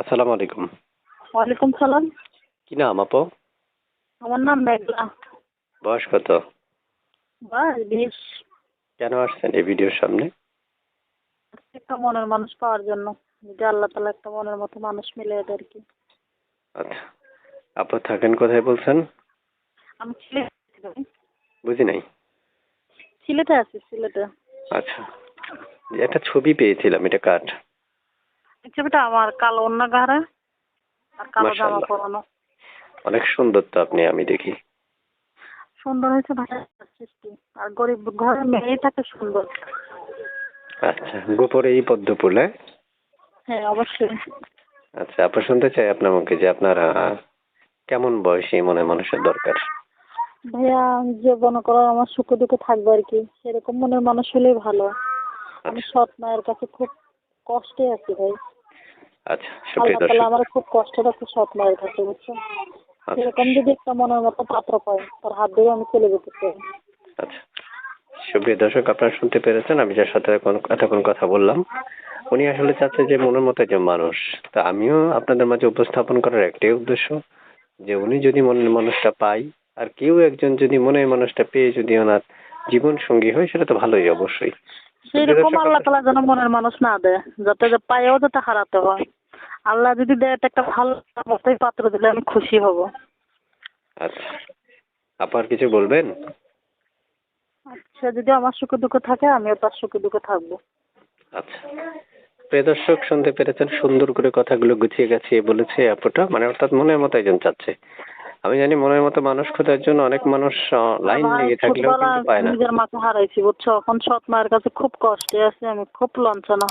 আসসালামু আলাইকুম। ওয়ালাইকুম সালাম। কি নাম আপু? আমার নাম মেঘলা। বয়স কত? বাস বিশ। কেন আসছেন এই ভিডিওর সামনে? একটা মনের মানুষ পাওয়ার জন্য। যে আল্লাহ তালা একটা মনের মতো মানুষ মিলে দেয় আর কি আচ্ছা। আপু থাকেন কোথায় বলছেন? আমি সিলেটে বুঝি নাই। সিলেটে আছি সিলেটে আচ্ছা। একটা ছবি পেয়েছিলাম এটা কাঠ ছবিটা আমার কালো অন্য গাড়া আর কালো জামা মাশাআল্লাহ। পরানো। অনেক সুন্দর তো আপনি আমি দেখি। সুন্দর হয়েছে ভাইয়া সৃষ্টি। আর গরিব ঘরের মেয়েটাকে সুন্দর। আচ্ছা গোপরে এই পদ্ম হ্যাঁ? হ্যাঁ অবশ্যই। আচ্ছা আপু শুনতে চাই আপনার মুখে যে আপনার আহ, কেমন বয়সী মনে মানুষের দরকার? ভাইয়া যে মনে করো আমার সুখে দুঃখে থাকবে আর কি সেরকম মনের মানুষ হলেই ভালো। আমি আচ্ছা। সৎ মায়ের কাছে খুব কষ্টে আছি ভাই। আচ্ছা সুপ্রিয় দর্শক। আমার খুব কষ্ট রাখছে সৎ মায়ের কাছে বুঝছ আচ্ছা। যদি একটা মনের মতো পাত্র পাই তার হাত ধরে আমি চলে যেতে চাই। আচ্ছা। সুপ্রিয় দর্শক আপনারা শুনতে পেরেছেন আমি যার সাথে এতক্ষণ কথা বললাম। উনি আসলে চাচ্ছে যে মনের মতো একজন মানুষ। তা আমিও আপনাদের মাঝে উপস্থাপন করার একটাই উদ্দেশ্য যে উনি যদি মনের মানুষটা পাই আর কেউ একজন যদি মনের মানুষটা পেয়ে যদি ওনার জীবন সঙ্গী হয় সেটা তো ভালোই অবশ্যই। সেরকম আল্লাহ তালা যেন মনের মানুষ না দেয় যাতে পায়েও যাতে হারাতে হয়। আল্লাহ যদি দেয় তো একটা ভালো মতোই পাত্র দিলে আমি খুশি হব। আচ্ছা। আপার কিছু বলবেন? আচ্ছা যদি আমার সুখে দুঃখে থাকে আমিও তার সুখে দুঃখে থাকব। আচ্ছা। প্রিয় দর্শক শুনতে পেরেছেন সুন্দর করে কথাগুলো গুছিয়ে গাছিয়ে বলেছে আপুটা মানে অর্থাৎ মনের মতো একজন চাচ্ছে। আমি জানি মনের মতো মানুষ খোঁজার জন্য অনেক মানুষ লাইন লেগে থাকলেও কিন্তু পায় না। নিজের মাকে হারাইছি বুঝছ? এখন সৎ মায়ের কাছে খুব কষ্টে আছি আমি খুব লঞ্চনা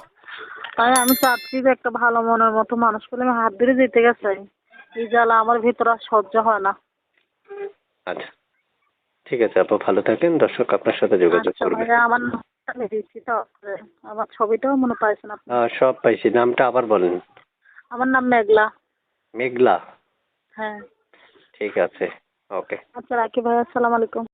তাই আমি চাচ্ছি যে একটা ভালো মনের মতো মানুষ পেলে আমি হাত ধরে যেতে গেছে। এই জ্বালা আমার ভিতরে আর সহ্য হয় না। আচ্ছা। ঠিক আছে আপু ভালো থাকেন। দর্শক আপনার সাথে যোগাযোগ আচ্ছা করবে। আমার আমার ছবিটাও মনে পাইছেন আপনি। সব পাইছি। নামটা আবার বলেন। আমার নাম মেঘলা। মেঘলা? হ্যাঁ। ঠিক আছে। ওকে। আচ্ছা রাখি ভাই আসসালামু আলাইকুম।